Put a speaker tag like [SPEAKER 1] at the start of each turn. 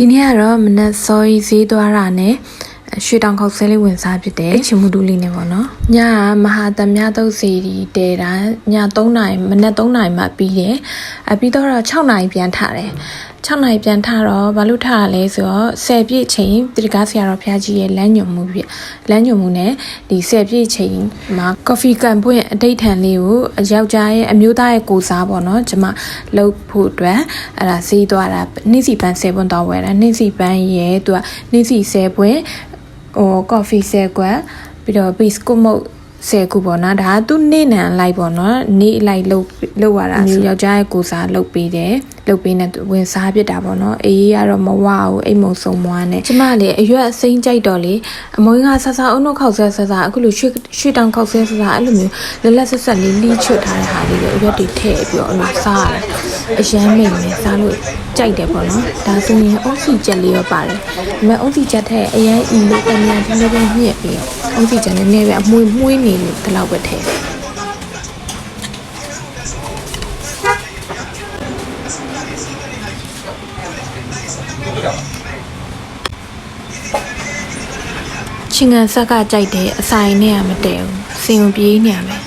[SPEAKER 1] ဒီနေ့ကတော့မနက်စောကြီးဈေးသွားတာနဲ့ရွှေတောင်ခောက်ဆဲလေးဝင်စားဖြစ်တယ်ချင်မှုတူလေးနဲ့ပေါ့နော်ညကမဟာသမယသုတ်စီဒီတဲတာည3နာရီမနက်3နာရီမှပြီးတယ်အပြီးတော့6နာရီပြန်ထတယ် 6နာရီပြန်ထတော့ဘာလို့ထရလဲဆိုတော့10ပြည့်ချိန်တိတကားဆရာတော်ဖျားကြီးရဲ့လမ်းညွန်မှုပြလမ်းညွန်မှုနဲ့ဒီ10ပြည့်ချိန်မှာ coffee ကန်ပွင့်အတိတ်ထန်လေးကိုယောက်ျားရဲ့အမျိုးသားရဲ့ကိုစားပေါ့နော်ကျွန်မလှုပ်ဖို့အတွက်အဲ့ဒါဈေးသွားတာနေ့စီပန်း10ပွင့်တော့ဝယ်တာနေ့စီပန်းရဲ့သူကနေ့စီ10ပွင့်ဟို coffee 10ကွက်ပြီးတော့ biscuit မုတ်ဆယ်ခုပေါ့နော်ဒါကသူနေနံလိုက်ပေါ့နော်နေလိုက်လှုပ်လှုပ်ရတာဆိုယောက်ျားရဲ့ကိုစားလှုပ်ပေးတယ် လှုပ်ပေးနေဝင်စားပြစ်တာပေါ့နော်အေးကတော့မဝဘူးအိမ်မုံစုံမွားနဲ့ကျမလေအရွက်အစိမ်းကြိုက်တော့လေအမွေးကဆဆအုံနှုတ်ခောက်ဆဲဆဆအခုလိုရွှေရွှေတောင်ခောက်ဆဲဆဆအဲ့လိုမျိုးလက်လက်ဆက်ဆက်လေးလီးချွတ်ထားတဲ့ဟာလေးကိုအရွက်တွေထည့်ပြီးတော့အဲ့လိုစားရတယ်အရမ်းမိန်နေစားလို့ကြိုက်တယ်ပေါ့နော်ဒါဆိုရင်အုတ်စီချက်လေးရောပါတယ်ဒါပေမဲ့အုတ်စီချက်ထက်အရမ်းအီလေးတမန်ဒီလိုပဲညက်ပြီးတော့အုတ်စီချက်နည်းနည်းပဲအမွေမွေးနေလို့ဒီလောက်ပဲထည့် ချင်ငံဆက်ကကြိုက်တယ်အဆိုင်နဲ့ကမတည့်ဘူးစင်ုံပြေးနေရမယ်